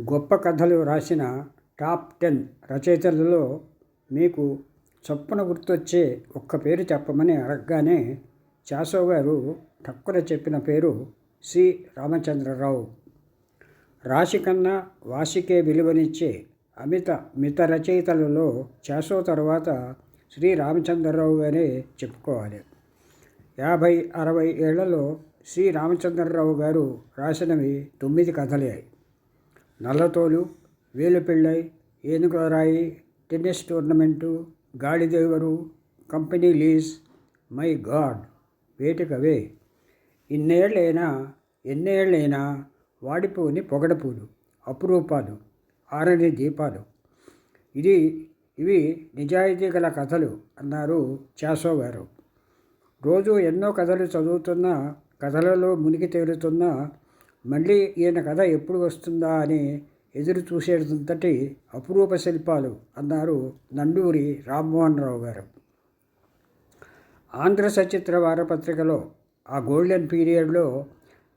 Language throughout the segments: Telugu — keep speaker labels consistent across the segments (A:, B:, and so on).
A: గొప్ప కథలు రాసిన టాప్ టెన్ రచయితలలో మీకు చొప్పున గుర్తొచ్చే ఒక్క పేరు చెప్పమని అడగగానే చాసో గారు టక్కున చెప్పిన పేరు సి. రామచంద్రరావు. రాశి కన్నా వాసికే విలువనిచ్చే అమిత మిత రచయితలలో చాసో తర్వాత శ్రీ రామచంద్రరావు గారే చెప్పుకోవాలి. యాభై అరవై ఏళ్ళలో శ్రీ రామచంద్రరావు గారు రాసినవి తొమ్మిది కథలే. నల్లతోలు వేలుపిళ్ళై ఏనుగురాయి టెన్నిస్ టోర్నమెంటు గాడిదేవరు కంపెనీ లీజ్ మై గాడ్ వేటికవే. ఇన్నేళ్ళైనా ఎన్నేళ్ళైనా వాడిపోని పొగడపూలు అపురూపాలు ఆరని దీపాలు. ఇది ఇవి నిజాయితీ గల కథలు అన్నారు చాసో గారు. రోజు ఎన్నో కథలు చదువుతున్న కథలలో మునిగి తేలుతున్నా మళ్ళీ ఈయన కథ ఎప్పుడు వస్తుందా అని ఎదురు చూసేటంతటి అపురూప శిల్పాలు అన్నారు నండూరి రామ్మోహన్ రావు గారు. ఆంధ్ర సచిత్ర వారపత్రికలో ఆ గోల్డెన్ పీరియడ్లో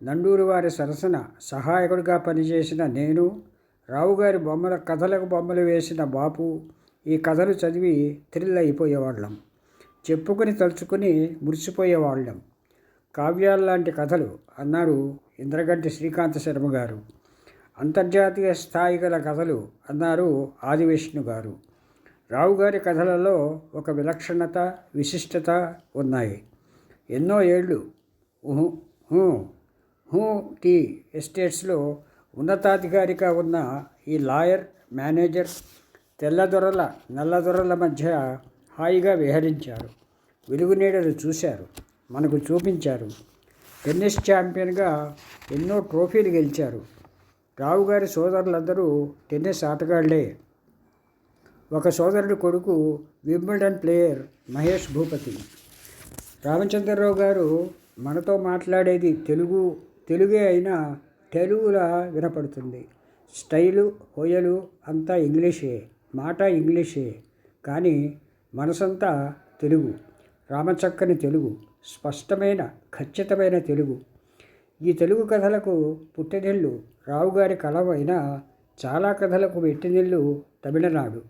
A: నండూరి వారి సరసన సహాయకుడిగా పనిచేసిన నేను రావుగారి బొమ్మల కథలకు బొమ్మలు వేసిన బాపు ఈ కథలు చదివి థ్రిల్ అయిపోయేవాళ్ళం. చెప్పుకొని తలుచుకుని మురిసిపోయేవాళ్ళం. కావ్యాల్లాంటి కథలు అన్నారు ఇంద్రగడ్డి శ్రీకాంత శర్మ గారు. అంతర్జాతీయ స్థాయి గల కథలు అన్నారు ఆదివిష్ణు గారు. రావుగారి కథలలో ఒక విలక్షణత విశిష్టత ఉన్నాయి. ఎన్నో ఏళ్ళు హూ హూ టీ ఎస్టేట్స్లో ఉన్నతాధికారిగా ఉన్న ఈ లాయర్ మేనేజర్ తెల్లదొరల నల్లదొరల మధ్య హాయిగా విహరించారు. వెలుగునీడలు చూశారు. మనకు చూపించారు. టెన్నిస్ ఛాంపియన్గా ఎన్నో ట్రోఫీలు గెలిచారు. రావు గారి సోదరులందరూ టెన్నిస్ ఆటగాళ్ళే. ఒక సోదరుడి కొడుకు వింబల్డన్ ప్లేయర్ మహేష్ భూపతి. రామచంద్రరావు గారు మనతో మాట్లాడేది తెలుగు తెలుగే అయినా తెలుగులా వినపడుతుంది. స్టైలు హోయలు అంతా ఇంగ్లీషే మాట ఇంగ్లీషే కానీ మనసంతా తెలుగు. రామచక్కని తెలుగు స్పష్టమైన ఖచ్చితమైన తెలుగు. ఈ తెలుగు కథలకు పుట్టినిల్లు రావుగారి కలవైన చాలా కథలకు పెట్టినిల్లు తమిళనాడు.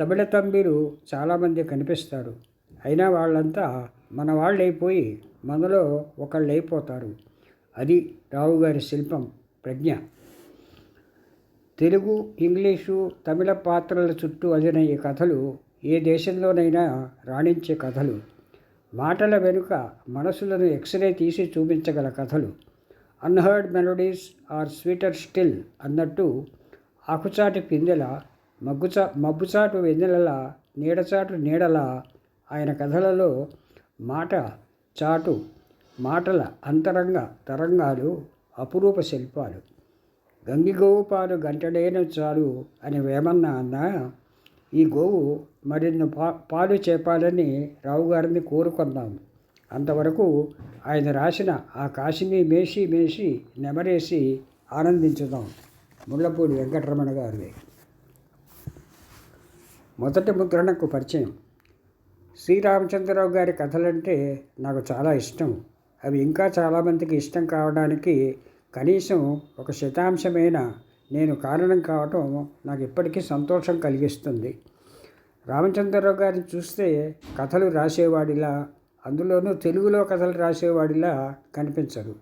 A: తమిళ తమ్మిలు చాలామంది కనిపిస్తారు. అయినా వాళ్ళంతా మన వాళ్ళైపోయి మనలో ఒకళ్ళైపోతారు. అది రావుగారి శిల్పం ప్రజ్ఞ. తెలుగు ఇంగ్లీషు తమిళ పాత్రల చుట్టూ అదిన ఈ కథలు ఏ దేశంలోనైనా రాణించే కథలు. మాటల వెనుక మనసులను ఎక్స్రే తీసి చూపించగల కథలు. Unheard melodies are sweeter still అన్నట్టు ఆకుచాటి పిందెల మగ్గుచా మబ్బుచాటు వెన్నెలల నీడచాటు నీడల ఆయన కథలలో మాట చాటు మాటల అంతరంగ తరంగాలు అపురూప శిల్పాలు. గంగిగోపాలు గంటడైన చాలు అని వేమన్న అన్నా ఈ గోవు మరిన్ని పా పాలు చేపాలని రావు గారిని కోరుకున్నాము అంతవరకు ఆయన రాసిన ఆ కాశీని మేసి మేసి నెమరేసి ఆనందించుదాం. ముళ్ళపూడి వెంకటరమణ గారిది మొదటి ముద్రణకు పరిచయం. శ్రీరామచంద్రరావు గారి కథలంటే నాకు చాలా ఇష్టం. అవి ఇంకా చాలామందికి ఇష్టం కావడానికి కనీసం ఒక శతాంశమైన నేను కారణం కావటం నాకు ఇప్పటికీ సంతోషం కలిగిస్తుంది. రామచంద్రరావు గారిని చూస్తే కథలు రాసేవాడిలా అందులోనూ తెలుగులో కథలు రాసేవాడిలా కనిపించరు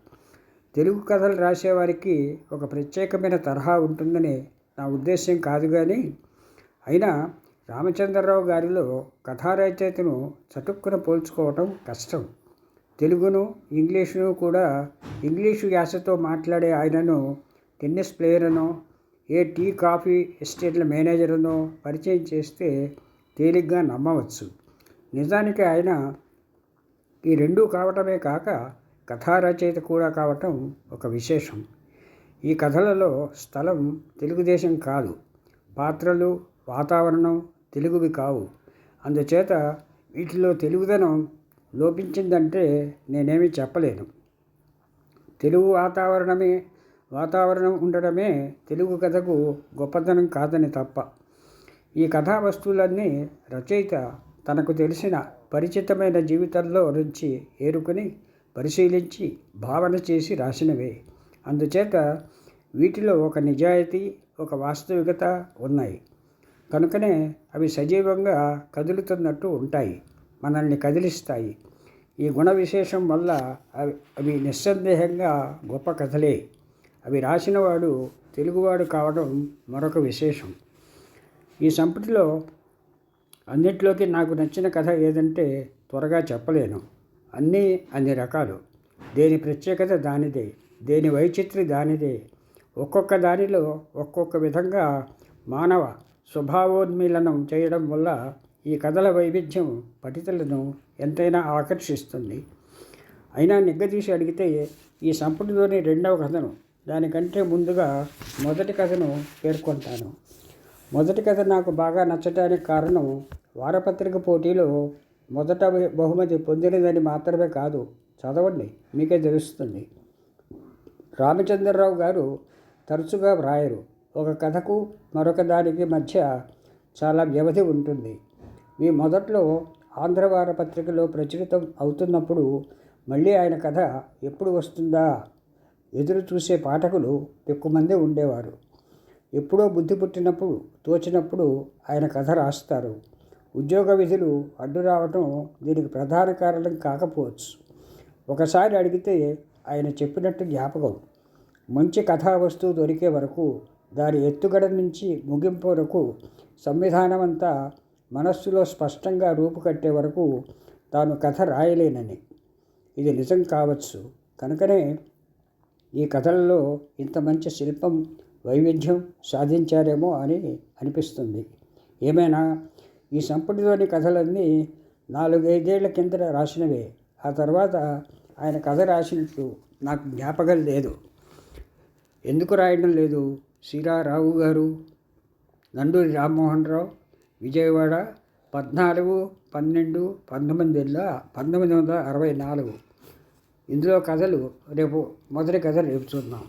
A: తెలుగు కథలు రాసేవారికి ఒక ప్రత్యేకమైన తరహా ఉంటుందని నా ఉద్దేశ్యం కాదు కానీ అయినా రామచంద్రరావు గారిలో కథారచయితను చటుక్కున పోల్చుకోవటం కష్టం. తెలుగును ఇంగ్లీషును కూడా ఇంగ్లీషు యాసతో మాట్లాడే ఆయనను టెన్నిస్ ప్లేయర్ను ఏ టీ కాఫీ ఎస్టేట్ల మేనేజర్ను పరిచయం చేస్తే తేలిగ్గా నమ్మవచ్చు. నిజానికి ఆయన ఈ రెండూ కావటమే కాక కథా రచయిత కూడా కావటం ఒక విశేషం. ఈ కథలలో స్థలం తెలుగుదేశం కాదు. పాత్రలు వాతావరణం తెలుగువి కావు. అందుచేత వీటిలో తెలుగుదనం లోపించిందంటే నేనేమి చెప్పలేను. తెలుగు వాతావరణమే వాతావరణం ఉండడమే తెలుగు కథకు గొప్పతనం కాదని తప్ప. ఈ కథా వస్తువులన్నీ రచయిత తనకు తెలిసిన పరిచితమైన జీవితంలో నుంచి ఏరుకుని పరిశీలించి భావన చేసి రాసినవే. అందుచేత వీటిలో ఒక నిజాయితీ ఒక వాస్తవికత ఉన్నాయి. కనుకనే అవి సజీవంగా కదులుతున్నట్టు ఉంటాయి మనల్ని కదిలిస్తాయి. ఈ గుణ విశేషం వల్ల అవి అవి నిస్సందేహంగా గొప్ప కథలే. అవి రాసినవాడు తెలుగువాడు కావడం మరొక విశేషం. ఈ సంపుటిలో అన్నిట్లోకి నాకు నచ్చిన కథ ఏదంటే త్వరగా చెప్పలేను. అన్నీ అన్ని రకాలు. దేని ప్రత్యేకత దానిదే దేని వైచిత్రి దానిదే. ఒక్కొక్క దానిలో ఒక్కొక్క విధంగా మానవ స్వభావోన్మీలనం చేయడం వల్ల ఈ కథల వైవిధ్యం పఠితులను ఎంతైనా ఆకర్షిస్తుంది. అయినా నిగ్గదీసి అడిగితే ఈ సంపుటిలోని రెండవ కథను దానికంటే ముందుగా మొదటి కథను పేర్కొంటాను. మొదటి కథ నాకు బాగా నచ్చటానికి కారణం వారపత్రిక పోటీలో మొదట బహుమతి పొందినదని మాత్రమే కాదు చదవండి మీకే తెలుస్తుంది. రామచంద్రరావు గారు తరచుగా వ్రాయరు. ఒక కథకు మరొక దానికి మధ్య చాలా వ్యవధి ఉంటుంది. మీ మొదట్లో ఆంధ్రవార పత్రికలో ప్రచురితం అవుతున్నప్పుడు మళ్ళీ ఆయన కథ ఎప్పుడు వస్తుందా? ఎదురు చూసే పాఠకులు ఎక్కువ మంది ఉండేవారు. ఎప్పుడో బుద్ధి పుట్టినప్పుడు తోచినప్పుడు ఆయన కథ రాస్తారు. ఉద్యోగ విధులు అడ్డు రావటం దీనికి ప్రధాన కారణం కాకపోవచ్చు. ఒకసారి అడిగితే ఆయన చెప్పినట్టు జ్ఞాపకం మంచి కథా వస్తువు దొరికే వరకు దాని ఎత్తుగడ నుంచి ముగింపు వరకు సంవిధానం అంతా మనస్సులో స్పష్టంగా రూపుకట్టే వరకు తాను కథ రాయలేనని. ఇది నిజం కావచ్చు. కనుకనే ఈ కథలలో ఇంత మంచి శిల్పం వైవిధ్యం సాధించారేమో అని అనిపిస్తుంది. ఏమైనా? ఈ సంపుటిలోని కథలన్నీ నాలుగైదేళ్ళ కిందట రాసినవే. ఆ తర్వాత ఆయన కథ రాసినట్టు నాకు జ్ఞాపకం లేదు. ఎందుకు రాయడం లేదు? సీరారావు గారు నండూరి రామ్మోహన్ రావు విజయవాడ పద్నాలుగు పన్నెండు పంతొమ్మిది వందల పంతొమ్మిది వందల అరవై నాలుగు. ఇందులో కథలు రేపు మొదటి కథ రేపు చూద్దాం.